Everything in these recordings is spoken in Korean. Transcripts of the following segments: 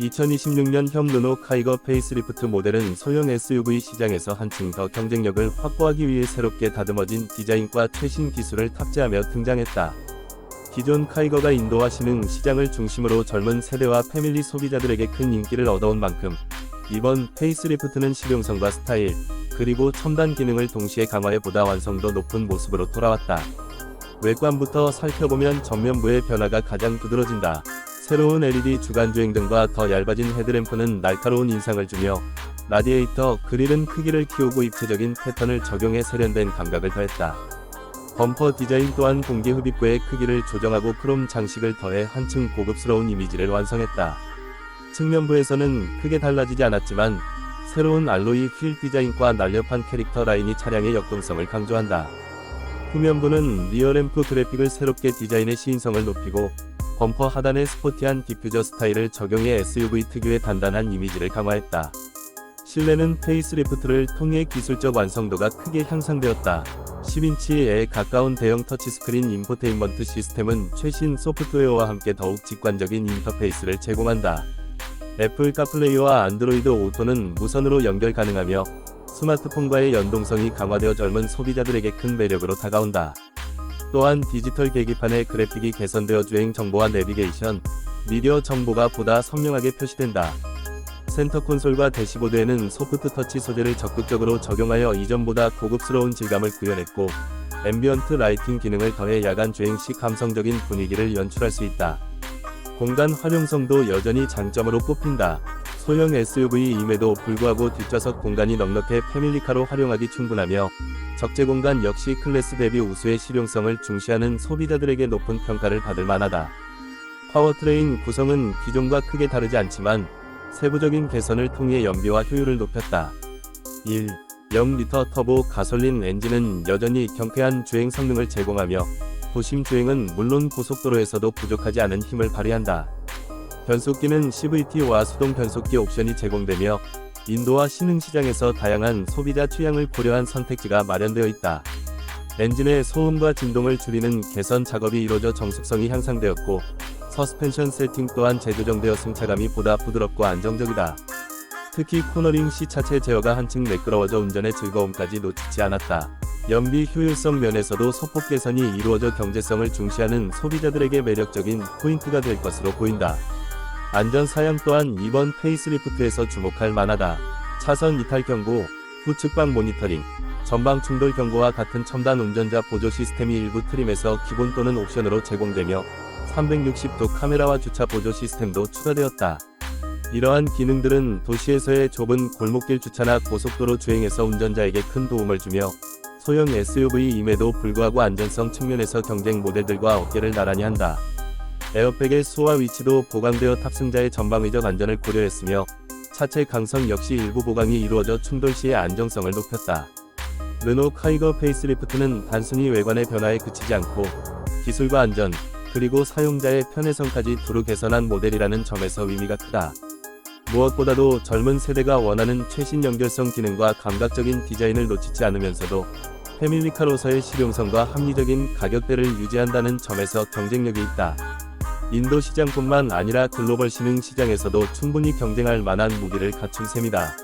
2026년 현 르노 카이거 페이스리프트 모델은 소형 SUV 시장에서 한층 더 경쟁력을 확보하기 위해 새롭게 다듬어진 디자인과 최신 기술을 탑재하며 등장했다. 기존 카이거가 신흥 시장을 중심으로 젊은 세대와 패밀리 소비자들에게 큰 인기를 얻어온 만큼 이번 페이스리프트는 실용성과 스타일, 그리고 첨단 기능을 동시에 강화해 보다 완성도 높은 모습으로 돌아왔다. 외관부터 살펴보면 전면부의 변화가 가장 두드러진다. 새로운 LED 주간주행 등과 더 얇아진 헤드램프는 날카로운 인상을 주며 라디에이터 그릴은 크기를 키우고 입체적인 패턴을 적용해 세련된 감각을 더했다. 범퍼 디자인 또한 공기 흡입구의 크기를 조정하고 크롬 장식을 더해 한층 고급스러운 이미지를 완성했다. 측면부에서는 크게 달라지지 않았지만 새로운 알로이 휠 디자인과 날렵한 캐릭터 라인이 차량의 역동성을 강조한다. 후면부는 리어램프 그래픽을 새롭게 디자인해 시인성을 높이고 범퍼 하단에 스포티한 디퓨저 스타일을 적용해 SUV 특유의 단단한 이미지를 강화했다. 실내는 페이스리프트를 통해 기술적 완성도가 크게 향상되었다. 10인치에 가까운 대형 터치스크린 인포테인먼트 시스템은 최신 소프트웨어와 함께 더욱 직관적인 인터페이스를 제공한다. 애플 카플레이와 안드로이드 오토는 무선으로 연결 가능하며 스마트폰과의 연동성이 강화되어 젊은 소비자들에게 큰 매력으로 다가온다. 또한 디지털 계기판의 그래픽이 개선되어 주행 정보와 내비게이션, 미디어 정보가 보다 선명하게 표시된다. 센터 콘솔과 대시보드에는 소프트 터치 소재를 적극적으로 적용하여 이전보다 고급스러운 질감을 구현했고, 앰비언트 라이팅 기능을 더해 야간 주행 시 감성적인 분위기를 연출할 수 있다. 공간 활용성도 여전히 장점으로 꼽힌다. 소형 SUV임에도 불구하고 뒷좌석 공간이 넉넉해 패밀리카로 활용하기 충분하며 적재 공간 역시 클래스 대비 우수의 실용성을 중시하는 소비자들에게 높은 평가를 받을 만하다. 파워트레인 구성은 기존과 크게 다르지 않지만 세부적인 개선을 통해 연비와 효율을 높였다. 1. 0리터 터보 가솔린 엔진은 여전히 경쾌한 주행 성능을 제공하며 도심 주행은 물론 고속도로에서도 부족하지 않은 힘을 발휘한다. 변속기는 CVT와 수동 변속기 옵션이 제공되며 인도와 신흥 시장에서 다양한 소비자 취향을 고려한 선택지가 마련되어 있다. 엔진의 소음과 진동을 줄이는 개선 작업이 이루어져 정숙성이 향상되었고, 서스펜션 세팅 또한 재조정되어 승차감이 보다 부드럽고 안정적이다. 특히 코너링 시 차체 제어가 한층 매끄러워져 운전의 즐거움까지 놓치지 않았다. 연비 효율성 면에서도 소폭 개선이 이루어져 경제성을 중시하는 소비자들에게 매력적인 포인트가 될 것으로 보인다. 안전 사양 또한 이번 페이스리프트에서 주목할 만하다. 차선 이탈 경고, 후측방 모니터링, 전방 충돌 경고와 같은 첨단 운전자 보조 시스템이 일부 트림에서 기본 또는 옵션으로 제공되며 360도 카메라와 주차 보조 시스템도 추가되었다. 이러한 기능들은 도시에서의 좁은 골목길 주차나 고속도로 주행에서 운전자에게 큰 도움을 주며 소형 SUV임에도 불구하고 안전성 측면에서 경쟁 모델들과 어깨를 나란히 한다. 에어백의 수화 위치도 보강되어 탑승자의 전방위적 안전을 고려했으며 차체 강성 역시 일부 보강이 이루어져 충돌 시의 안정성을 높였다. 르노 카이거 페이스리프트는 단순히 외관의 변화에 그치지 않고 기술과 안전, 그리고 사용자의 편의성까지 두루 개선한 모델이라는 점에서 의미가 크다. 무엇보다도 젊은 세대가 원하는 최신 연결성 기능과 감각적인 디자인을 놓치지 않으면서도 패밀리카로서의 실용성과 합리적인 가격대를 유지한다는 점에서 경쟁력이 있다. 인도 시장뿐만 아니라 글로벌 신흥 시장에서도 충분히 경쟁할 만한 무기를 갖춘 셈이다.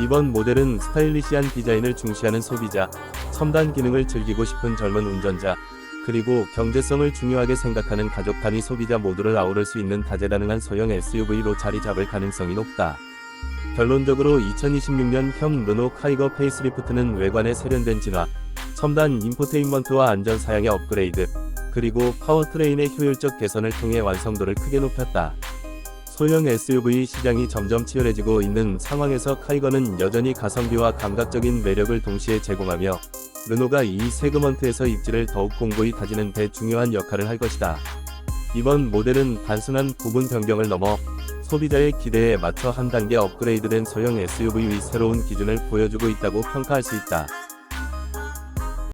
이번 모델은 스타일리시한 디자인을 중시하는 소비자, 첨단 기능을 즐기고 싶은 젊은 운전자, 그리고 경제성을 중요하게 생각하는 가족 단위 소비자 모두를 아우를 수 있는 다재다능한 소형 SUV로 자리 잡을 가능성이 높다. 결론적으로 2026년 형 르노 카이거 페이스리프트는 외관의 세련된 진화, 첨단 인포테인먼트와 안전 사양의 업그레이드, 그리고 파워트레인의 효율적 개선을 통해 완성도를 크게 높였다. 소형 SUV 시장이 점점 치열해지고 있는 상황에서 카이거는 여전히 가성비와 감각적인 매력을 동시에 제공하며 르노가 이 세그먼트에서 입지를 더욱 공고히 다지는 데 중요한 역할을 할 것이다. 이번 모델은 단순한 부분 변경을 넘어 소비자의 기대에 맞춰 한 단계 업그레이드된 소형 SUV의 새로운 기준을 보여주고 있다고 평가할 수 있다.